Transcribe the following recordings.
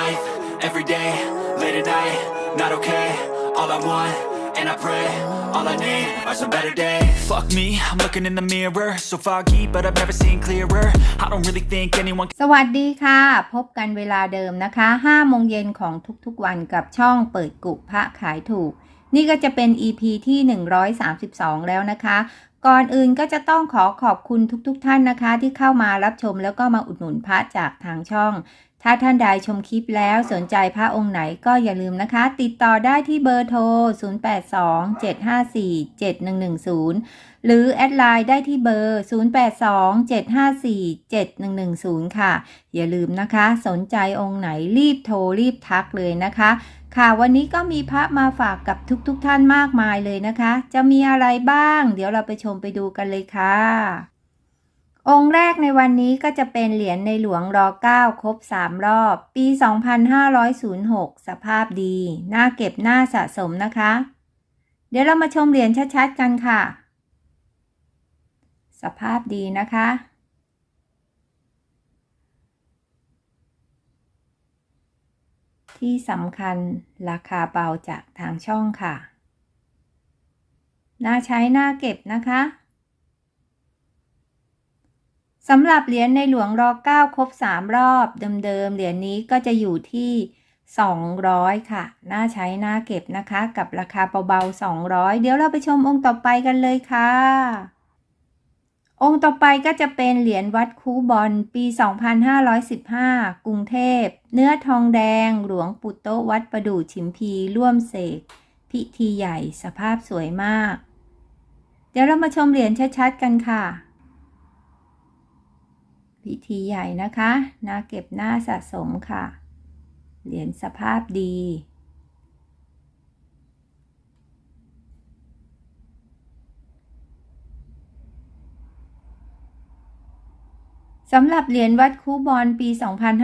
life, every day, late at night, not okay. All I want, and I pray, all I need are some better days. Fuck me, I'm looking in the mirror, so foggy, but I've never seen clearer. I don't really think anyone สวัสดีค่ะ พบกันเวลาเดิมนะคะ5โมงเย็นของทุกๆวันกับช่องเปิดกุพระขายถูก นี่ก็จะเป็น EP ที่ 132 แล้วนะคะ ก่อนอื่นก็จะต้องขอขอบคุณทุกๆทท่านนะคะ ที่เข้ามารับชมแล้วก็มาอุดหนุนพระจากทางช่อง ถ้าท่านใดชมคลิปแล้วสนใจพระองค์ไหนก็อย่าลืมนะคะ ติดต่อได้ที่เบอร์โทร 0827547110 หรือแอดไลน์ได้ที่เบอร์ 0827547110 ค่ะ อย่าลืมนะคะ สนใจองค์ไหนรีบโทรรีบทักเลยนะคะ ค่ะวันนี้ก็มีพระมาฝากกับทุกๆทท่านมากมายเลยนะคะ จะมีอะไรบ้าง เดี๋ยวเราไปชมไปดูกันเลยค่ะ องค์แรกในวันนี้ก็จะเป็นเหรียญในหลวงรอ9ครบ 3 รอบ ปี 2506 สภาพดี น่าเก็บน่าสะสมนะคะ เดี๋ยวเรามาชมเหรียญชัดๆ กันค่ะ สภาพดีนะคะ ที่สำคัญราคาเบาจากทางช่องค่ะ น่าใช้น่าเก็บนะคะ สำหรับเหรียญในหลวงรอ9ครบ 3 รอบเดิมๆเหรียญนี้ก็จะอยู่ที่ 200 ค่ะ น่าใช้น่าเก็บนะคะ กับราคาเบาๆ 200 เดี๋ยวเราไปชมองค์ต่อไปกันเลยค่ะ องค์ต่อไปก็จะเป็นเหรียญวัดคูบอลปี 2515 กรุงเทพ เนื้อทองแดง หลวงปู่โตวัดประดู่ฉิมพีร่วมเสก พิธีใหญ่สภาพสวยมาก เดี๋ยวเรามาชมเหรียญชัดๆกันค่ะ พิธีใหญ่นะคะน่าเก็บน่าสะสมค่ะ เหรียญสภาพดี สำหรับเหรียญวัดคูบอลปี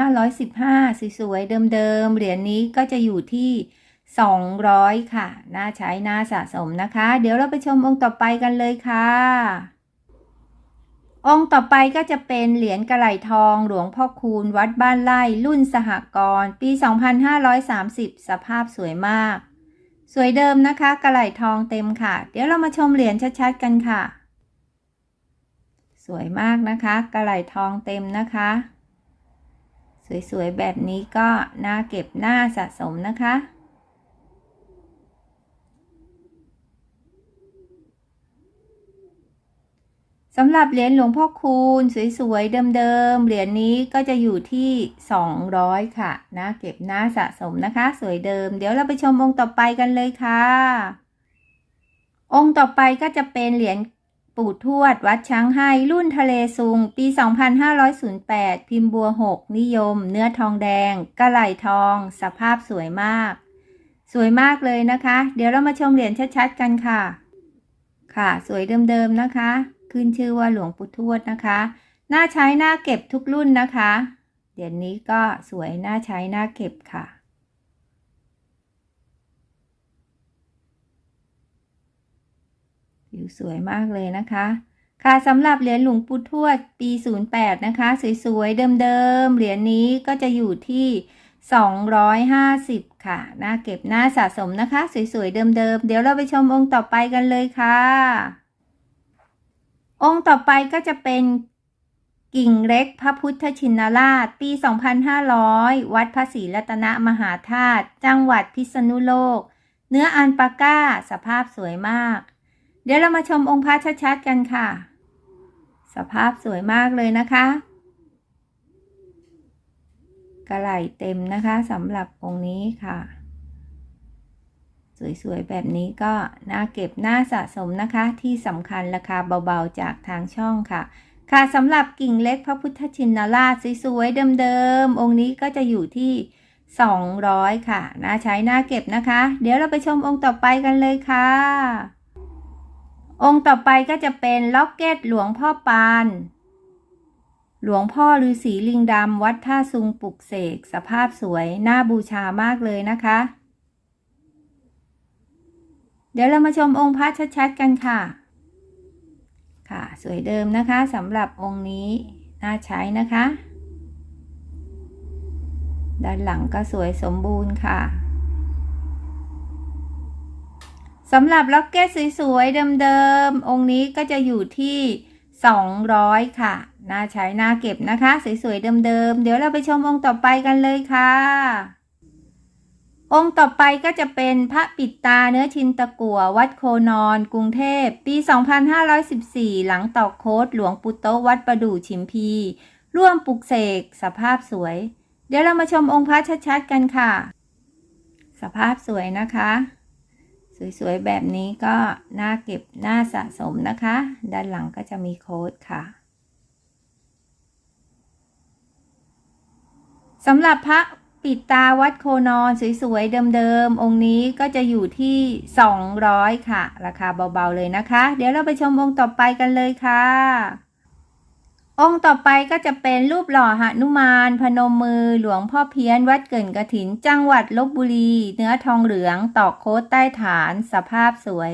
2515 สวยๆ เดิมๆ เหรียญนี้ก็จะอยู่ที่ 200 ค่ะ น่าใช้น่าสะสมนะคะ เดี๋ยวเราไปชมองค์ต่อไปกันเลยค่ะ องค์ต่อไปก็จะเป็นเหรียญกระไหลทองหลวงพ่อคูณวัดบ้านไร่รุ่นสหกรณ์ปี 2530 สภาพสวยมาก สวยเดิมนะคะกระไหลทองเต็มค่ะ เดี๋ยวเรามาชมเหรียญชัดๆกันค่ะ สวยมากนะคะกระไหลทองเต็มนะคะ สวยๆแบบนี้ก็น่าเก็บน่าสะสมนะคะ สำหรับเหรียญหลวงพ่อคูณสวยๆ เดิมๆ เหรียญนี้ก็จะอยู่ที่ 200 ค่ะน่าเก็บน่าสะสมนะคะ สวยเดิม เดี๋ยวเราไปชมองค์ต่อไปกันเลยค่ะ องค์ต่อไปก็จะเป็นเหรียญปู่ทวด วัดช้างให้รุ่นทะเลซุง ปี 2508 พิมพ์บัว 6 นิยม เนื้อทองแดง กระไหลทอง สภาพสวยมาก สวยมากเลยนะคะ เดี๋ยวเรามาชมเหรียญชัดๆ กันค่ะ ค่ะ สวยเดิมๆนะคะ ขึ้นชื่อว่าหลวงปู่ทวดนะคะ น่าใช้น่าเก็บทุกรุ่นนะคะเหรียญนี้ก็สวยน่าใช้น่าเก็บค่ะ ผิวสวยมากเลยนะคะ ค่ะสำหรับเหรียญหลวงปู่ทวดปี 08 นะคะ สวยๆ เดิมๆ เหรียญนี้ก็จะอยู่ที่ 250 ค่ะ น่าเก็บน่าสะสมนะคะ สวยๆ เดิมๆ เดี๋ยวเราไปชมองค์ต่อไปกันเลยค่ะ องค์ต่อไปก็จะเป็นกิ่งเล็กพระพุทธชินราช ปี 2500 วัดพระศรีรัตนมหาธาตุ จังหวัดพิษณุโลก เนื้ออันปาก้า สภาพสวยมาก เดี๋ยวเรามาชมองค์พระชัดๆกันค่ะ สภาพสวยมากเลยนะคะ กระไหลเต็มนะคะสำหรับองค์นี้ค่ะ สวยๆ แบบนี้ก็น่าเก็บน่าสะสมนะคะ ที่สำคัญราคาเบาๆจากทางช่องค่ะ ค่ะสำหรับกิ่งเล็กพระพุทธชินราชสวยๆ เดิมๆ องค์นี้ก็จะอยู่ที่ 200 ค่ะ น่าใช้น่าเก็บนะคะ เดี๋ยวเราไปชมองค์ต่อไปกันเลยค่ะ องค์ต่อไปก็จะเป็นล็อกเก็ตหลวงพ่อปานหลวงพ่อฤาษีลิงดำวัดท่าซุงปลุกเสก สภาพสวย น่าบูชามากเลยนะคะ เดี๋ยวเรามาชมองค์พระชัดๆกันค่ะ ค่ะ สวยเดิมนะคะสำหรับองค์นี้น่าใช้นะคะ ด้านหลังก็สวยสมบูรณ์ค่ะสำหรับล็อกเก็ตสวยๆเดิมๆองค์นี้ก็จะอยู่ที่ 200 ค่ะ น่าใช้น่าเก็บนะคะ สวยๆเดิมๆเดี๋ยวเราไปชมองค์ต่อไปกันเลยค่ะ องค์ต่อไปก็จะเป็นพระปิดตาเนื้อชินตะกัววัดโคนอนกรุงเทพ ปี 2514 หลังตอกโค้ดหลวงปุโตวัดประดู่ชิมพี ร่วมปลุกเสกสภาพสวย เดี๋ยวเรามาชมองค์พระชัดๆกันค่ะ สภาพสวยนะคะ สวยๆแบบนี้ก็น่าเก็บน่าสะสมนะคะ ด้านหลังก็จะมีโค้ดค่ะสำหรับพระ ปิดตาวัดโคนอนสวยๆเดิมๆ องค์นี้ก็จะอยู่ที่ 200 ค่ะ ราคาเบาๆเลยนะคะ เดี๋ยวเราไปชมองค์ต่อไปกันเลยค่ะ องค์ต่อไปก็จะเป็นรูปหล่อหนุมาน พนมมือหลวงพ่อเพี้ยน วัดเกินกระถิน จังหวัดลบบุรี เนื้อทองเหลืองตอกโค้ดใต้ฐานสภาพสวย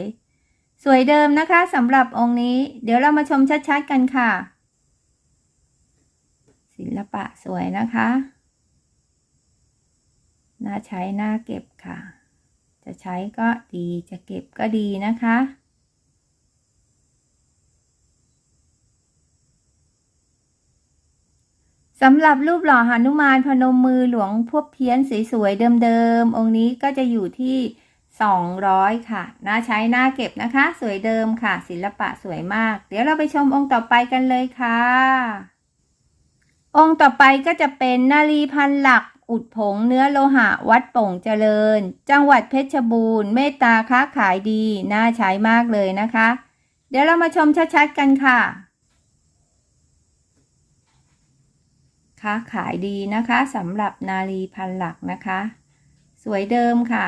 สวยเดิมนะคะสำหรับองค์นี้ เดี๋ยวเรามาชมชัดๆกันค่ะ ศิลปะสวยนะคะ น่าใช้น่าเก็บค่ะ จะใช้ก็ดีจะเก็บก็ดีนะคะ สำหรับรูปหล่อหนุมานพนมมือหลวงพวกเพี้ยนสวยๆเดิมๆ องค์นี้ก็จะอยู่ที่ 200 ค่ะ น่าใช้น่าเก็บนะคะ สวยเดิมค่ะ ศิลปะสวยมาก เดี๋ยวเราไปชมองค์ต่อไปกันเลยค่ะ องค์ต่อไปก็จะเป็นนารีพันหลัก อุดผงเนื้อโลหะวัดโป่งเจริญ จังหวัดเพชรบูรณ์เมตตาค้าขายดี น่าใช้มากเลยนะคะ เดี๋ยวเรามาชมชัดๆกันค่ะ ค้าขายดีนะคะสำหรับนาลีพันหลักนะคะ สวยเดิมค่ะ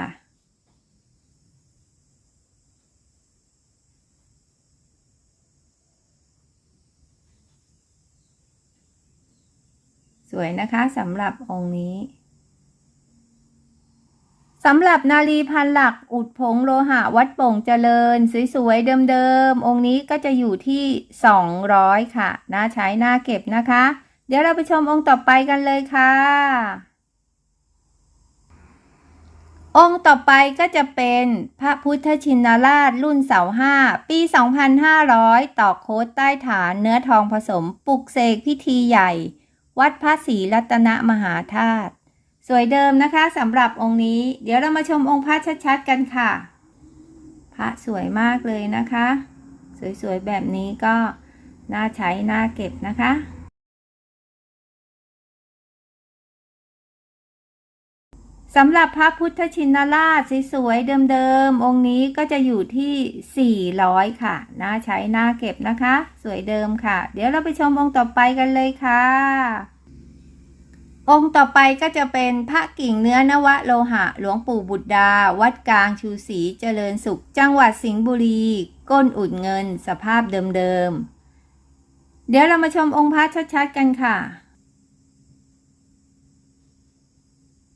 สวยนะคะสำหรับองค์นี้สำหรับนารีพันหลักอุดผงโลหะวัดโป่งเจริญ สวยๆ เดิมๆ องค์นี้ก็จะอยู่ที่ 200 ค่ะ น่าใช้น่าเก็บนะคะ เดี๋ยวเราไปชมองค์ต่อไปกันเลยค่ะ องค์ต่อไปก็จะเป็นพระพุทธชินราชรุ่นเสาห้าปี 2500 ต่อโค้ดใต้ฐานเนื้อทองผสมปลุกเสกพิธีใหญ่ วัดพระศรีรัตนมหาธาตุสวยเดิมนะคะสำหรับองค์นี้ เดี๋ยวเรามาชมองค์พระชัดๆกันค่ะ พระสวยมากเลยนะคะ สวยๆแบบนี้ก็น่าใช้น่าเก็บนะคะ สำหรับพระพุทธชินราชสวยๆเดิมๆ องค์นี้ก็จะอยู่ที่ 400 ค่ะน่าใช้น่าเก็บนะคะ สวยเดิมค่ะ เดี๋ยวเราไปชมองค์ต่อไปกันเลยค่ะ องค์ต่อไปก็จะเป็นพระกิ่งเนื้อนวโลหะ หลวงปู่บุตรดา วัดกลางชูศรีเจริญสุข จังหวัดสิงห์บุรี ก้นอุดเงิน สภาพเดิมๆ เดี๋ยวเรามาชมองค์พระชัดๆกันค่ะ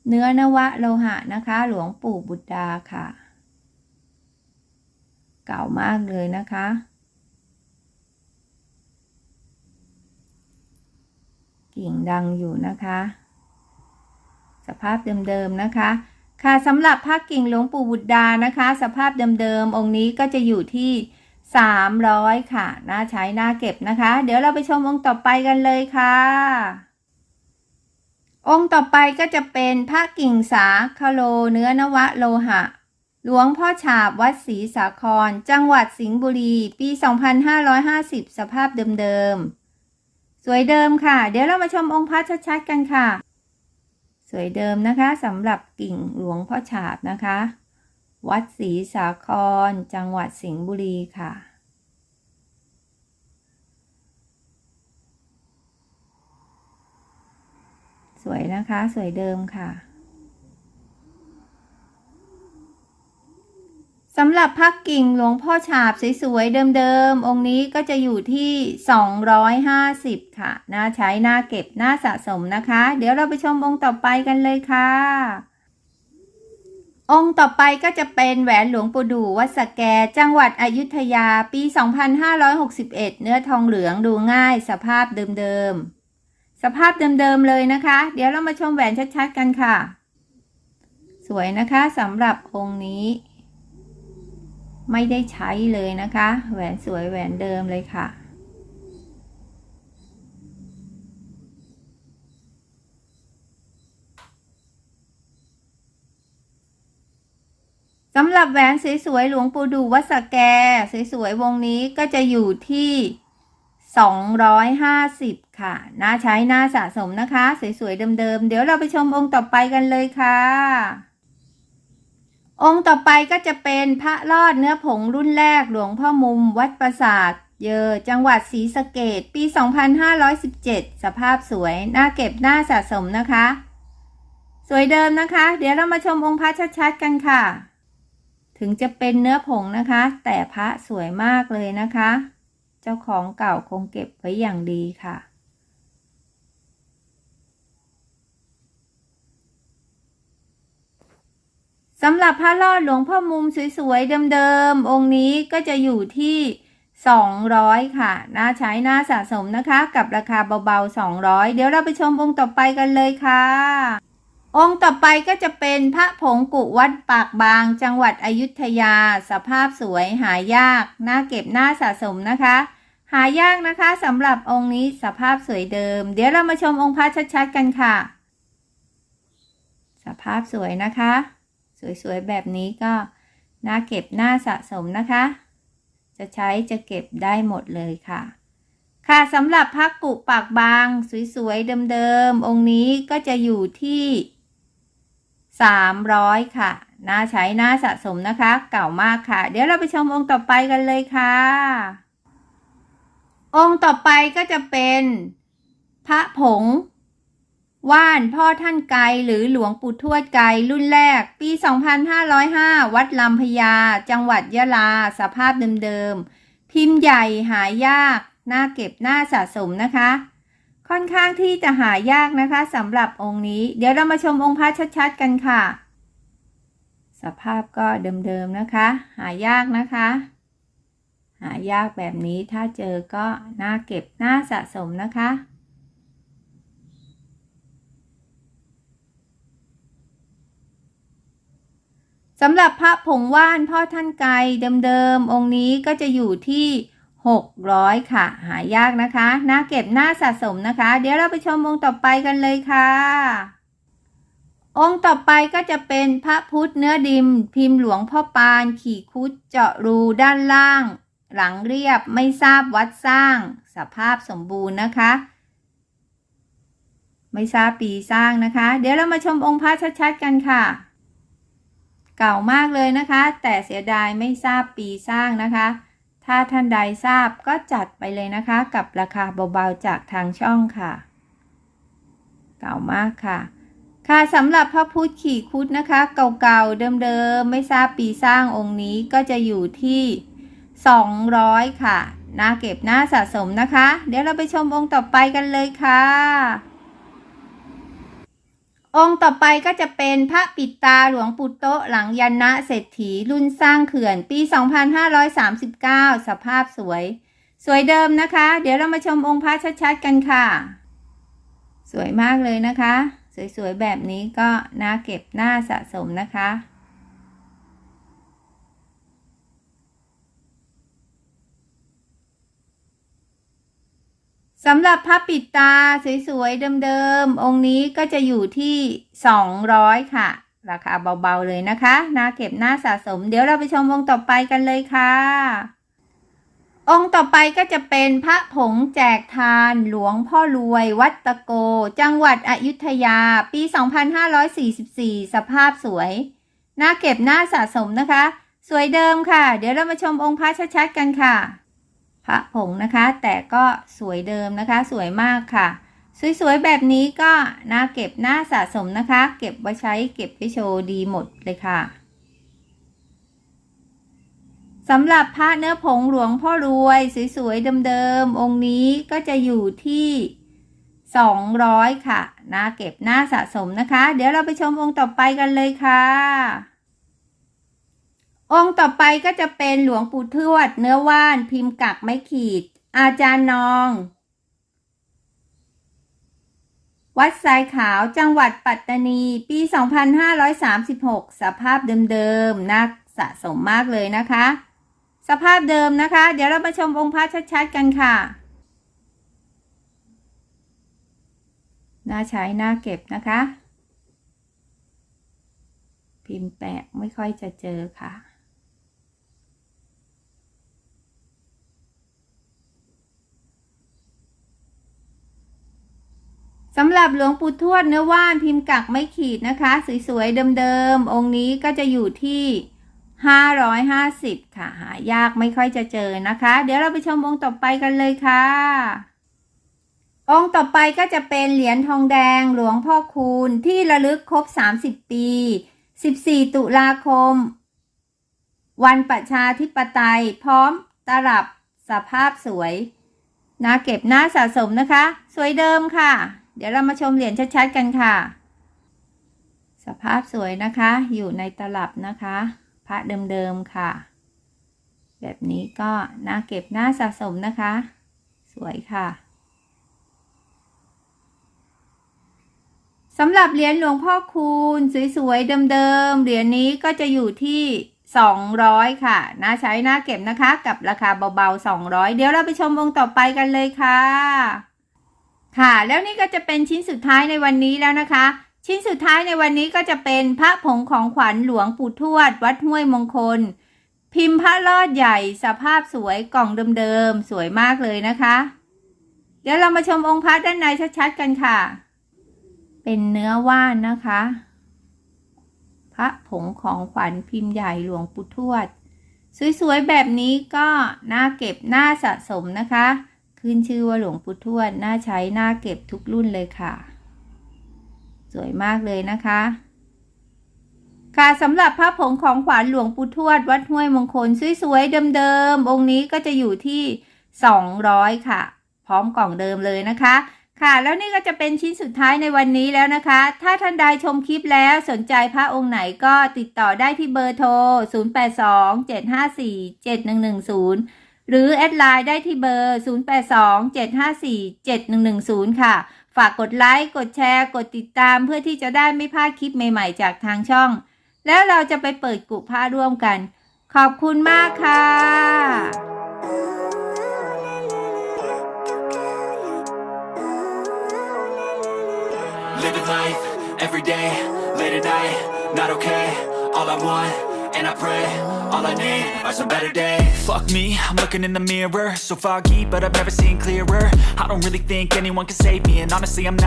เนื้อนวะโลหะนะคะ หลวงปู่บุตรดาค่ะ เก่ามากเลยนะคะ กิ่งดังอยู่นะคะ สภาพเดิมๆนะคะค่ะสำหรับพระกิ่งหลวงปู่บุตรดานะคะ สภาพเดิมๆองค์นี้ก็จะอยู่ที่300 ค่ะ น่าใช้น่าเก็บนะคะ เดี๋ยวเราไปชมองค์ต่อไปกันเลยค่ะ องค์ต่อไปก็จะเป็นพระกิ่งสาคโลเนื้อนวะโลหะ หลวงพ่อฉาบวัดศรีสาคร จังหวัดสิงห์บุรี ปี 2550 สภาพเดิมๆ สวยเดิมค่ะ เดี๋ยวเรามาชมองค์พระชัดๆกันค่ะ สวยเดิมนะคะสำหรับกิ่งหลวงพ่อฉาบนะคะ วัดศรีสาคร จังหวัดสิงห์บุรีค่ะ สวยนะคะ สวยเดิมค่ะสำหรับพักกิ่งหลวงพ่อฉาบสวยๆเดิมๆ องค์นี้ก็จะอยู่ที่ 250 ค่ะ น่าใช้ น่าเก็บ น่าสะสมนะคะ เดี๋ยวเราไปชมองค์ต่อไปกันเลยค่ะ องค์ต่อไปก็จะเป็นแหวนหลวงปู่ดูวัดสแก จังหวัดอยุธยา ปี 2561 เนื้อทองเหลืองดูง่าย สภาพเดิมๆ สภาพเดิมๆเลยนะคะ เดี๋ยวเรามาชมแหวนชัดๆกันค่ะ สวยนะคะสำหรับองค์นี้ ไม่ได้ใช้เลยนะคะ แหวนสวยแหวนเดิมเลยค่ะสำหรับแหวนสวยๆหลวงปู่ดูวัดสแก สวยๆวงนี้ก็จะอยู่ที่ 250 ค่ะ น่าใช้น่าสะสมนะคะ สวย ๆ เดิม ๆ เดี๋ยวเราไปชมองค์ต่อไปกันเลยค่ะ องค์ต่อไปก็จะเป็นพระรอดเนื้อผงรุ่นแรกหลวงพ่อมุม วัดปราสาทเยอจังหวัดศรีสะเกดปี 2517 สภาพสวย น่าเก็บน่าสะสมนะคะ สวยเดิมนะคะ เดี๋ยวเรามาชมองค์พระชัด ๆ กันค่ะ ถึงจะเป็นเนื้อผงนะคะ แต่พระสวยมากเลยนะคะ เจ้าของเก่าคงเก็บไว้อย่างดีค่ะ สำหรับพระรอดหลวงพ่อมุมสวยๆเดิมๆ องค์นี้ก็จะอยู่ที่ 200 ค่ะ น่าใช้น่าสะสมนะคะ กับราคาเบาๆ 200 เดี๋ยวเราไปชมองค์ต่อไปกันเลยค่ะ องค์ต่อไปก็จะเป็นพระผงกุวัดปากบาง จังหวัดอยุธยา สภาพสวยหายากน่าเก็บน่าสะสมนะคะ หายากนะคะสำหรับองค์นี้สภาพสวยเดิม เดี๋ยวเรามาชมองค์พระชัดๆกันค่ะ สภาพสวยนะคะ สวยๆแบบนี้ก็น่าเก็บน่าสะสมนะคะ จะใช้จะเก็บได้หมดเลยค่ะค่ะสำหรับพักกุปากบาง สวยๆเดิมๆองค์นี้ก็จะอยู่ที่ 300 ค่ะ น่าใช้น่าสะสมนะคะ เก่ามากค่ะ เดี๋ยวเราไปชมองค์ต่อไปกันเลยค่ะ องค์ต่อไปก็จะเป็นพระผง ว่านพ่อท่านไกหรือหลวงปู่ทวดไกรุ่นแรก ปี 2505 วัดลำพญา จังหวัดยะลา สภาพเดิมๆ พิมพ์ใหญ่หายาก น่าเก็บน่าสะสมนะคะ ค่อนข้างที่จะหายากนะคะสำหรับองค์นี้ เดี๋ยวเรามาชมองค์พระชัดๆกันค่ะ สภาพก็เดิมๆนะคะ หายากนะคะ หายากแบบนี้ถ้าเจอก็น่าเก็บน่าสะสมนะคะสำหรับพระผงว่านพ่อท่านไกลเดิมๆองค์นี้ก็จะอยู่ที่ 600 ค่ะ หายากนะคะน่าเก็บน่าสะสมนะคะ เดี๋ยวเราไปชมองค์ต่อไปกันเลยค่ะ องค์ต่อไปก็จะเป็นพระพุทธเนื้อดิม พิมพ์หลวงพ่อปาน ขี่คุดเจาะรูด้านล่าง หลังเรียบไม่ทราบวัดสร้าง สภาพสมบูรณ์นะคะ ไม่ทราบปีสร้างนะคะ เดี๋ยวเรามาชมองค์พระชัดๆกันค่ะ เก่ามากเลยนะคะ แต่เสียดายไม่ทราบปีสร้างนะคะ ถ้าท่านใดทราบก็จัดไปเลยนะคะ กับราคาเบาๆจากทางช่องค่ะ เก่ามากค่ะ ค่ะสำหรับพระพุทธขี่คุดนะคะ เก่าๆเดิมๆ ไม่ทราบปีสร้างองค์นี้ก็จะอยู่ที่ 200 ค่ะน่าเก็บน่าสะสมนะคะ เดี๋ยวเราไปชมองค์ต่อไปกันเลยค่ะ องค์ต่อไปก็จะเป็นพระปิดตาหลวงปู่โตหลังยันนะเศรษฐีรุ่นสร้างเขื่อนปี 2539 สภาพสวย สวยเดิมนะคะ เดี๋ยวเรามาชมองค์พระชัดๆกันค่ะ สวยมากเลยนะคะ สวยๆแบบนี้ก็น่าเก็บน่าสะสมนะคะ สำหรับพระปิดตาสวยๆเดิมๆ องค์นี้ก็จะอยู่ที่ 200 ค่ะ ราคาเบาๆเลยนะคะน่าเก็บน่าสะสม เดี๋ยวเราไปชมองค์ต่อไปกันเลยค่ะ องค์ต่อไปก็จะเป็นพระผงแจกทานหลวงพ่อรวยวัดตะโก จังหวัดอยุธยา ปี 2544 สภาพสวยน่าเก็บน่าสะสมนะคะ สวยเดิมค่ะ เดี๋ยวเรามาชมองค์พระชัดๆกันค่ะ ระผงนะคะ แต่ก็สวยเดิมนะคะ สวยมากค่ะ สวยๆแบบนี้ก็น่าเก็บน่าสะสมนะคะ เก็บไว้ใช้เก็บไว้โชว์ดีหมดเลยค่ะสำหรับพระเนื้อผงหลวงพ่อรวย สวยๆเดิมๆองค์นี้ก็จะอยู่ที่ 200 ค่ะน่าเก็บน่าสะสมนะคะ เดี๋ยวเราไปชมองค์ต่อไปกันเลยค่ะ องค์ต่อไปก็จะเป็นหลวงปู่ทวด เนื้อว่านพิมพ์กักไม้ขีด อาจารย์นอง วัดทรายขาวจังหวัดปัตตานี ปี 2536 สภาพเดิมๆน่าสะสมมากเลยนะคะ สภาพเดิมนะคะ เดี๋ยวเรามาชมองค์พระชัดๆกันค่ะน่าใช้น่าเก็บนะคะ พิมพ์แปะไม่ค่อยจะเจอค่ะ สำหรับหลวงปู่ทวดเนื้อว่านพิมพ์กักไม่ขีดนะคะ สวยๆเดิมๆ องค์นี้ก็จะอยู่ที่ 550 ค่ะ หายากไม่ค่อยจะเจอนะคะ เดี๋ยวเราไปชมองค์ต่อไปกันเลยค่ะ องค์ต่อไปก็จะเป็นเหรียญทองแดงหลวงพ่อคูณที่ระลึกครบ 30 ปี 14 ตุลาคม วันประชาธิปไตย พร้อมตลับสภาพสวยน่าเก็บหน่าสะสมนะคะ สวยเดิมค่ะ เดี๋ยวเรามาชมเหรียญชัดๆกันค่ะ สภาพสวยนะคะ อยู่ในตลับนะคะ พระเดิมๆค่ะ แบบนี้ก็น่าเก็บน่าสะสมนะคะ สวยค่ะสำหรับเหรียญหลวงพ่อคูณสวยๆเดิมๆเหรียญนี้ก็จะอยู่ที่ 200 ค่ะ น่าใช้น่าเก็บนะคะ กับราคาเบาๆ 200 เดี๋ยวเราไปชมองต่อไปกันเลยค่ะ ค่ะ แล้วนี่ก็จะเป็นชิ้นสุดท้ายในวันนี้แล้วนะคะ ชิ้นสุดท้ายในวันนี้ก็จะเป็นพระผงของขวัญหลวงปู่ทวด วัดห้วยมงคล พิมพ์พระลอดใหญ่สภาพสวยกล่องเดิมๆสวยมากเลยนะคะ เดี๋ยวเรามาชมองค์พระด้านในชัดๆกันค่ะ เป็นเนื้อว่านนะคะ พระผงของขวัญพิมพ์ใหญ่หลวงปู่ทวด สวยๆแบบนี้ก็น่าเก็บน่าสะสมนะคะ ขึ้นชื่อว่าหลวงปู่ทวดน่าใช้น่าเก็บทุกรุ่นเลยค่ะ สวยมากเลยนะคะ ค่ะสำหรับพระผงของขวัญหลวงปู่ทวด วัดห้วยมงคลสวยๆเดิมๆองค์นี้ก็จะอยู่ที่ 200 ค่ะ พร้อมกล่องเดิมเลยนะคะค่ะ แล้วนี่ก็จะเป็นชิ้นสุดท้ายในวันนี้แล้วนะคะ ถ้าท่านใดชมคลิปแล้วสนใจพระองค์ไหนก็ติดต่อได้ที่เบอร์โทร 0827547110 หรือแอดไลน์ได้ที่เบอร์ 0827547110 ค่ะ ฝากกดไลค์ กดแชร์ กดติดตามเพื่อที่จะได้ไม่พลาดคลิปใหม่ๆ จากทางช่อง แล้วเราจะไปเปิดกุผ้าร่วมกัน ขอบคุณมากค่ะ Living life every day, late at night, not okay. All I want, and I pray, all I need are some better days. Fuck me, I'm looking in the mirror, so foggy, but I've never seen clearer. I don't really think anyone can save me, and honestly, I'm not.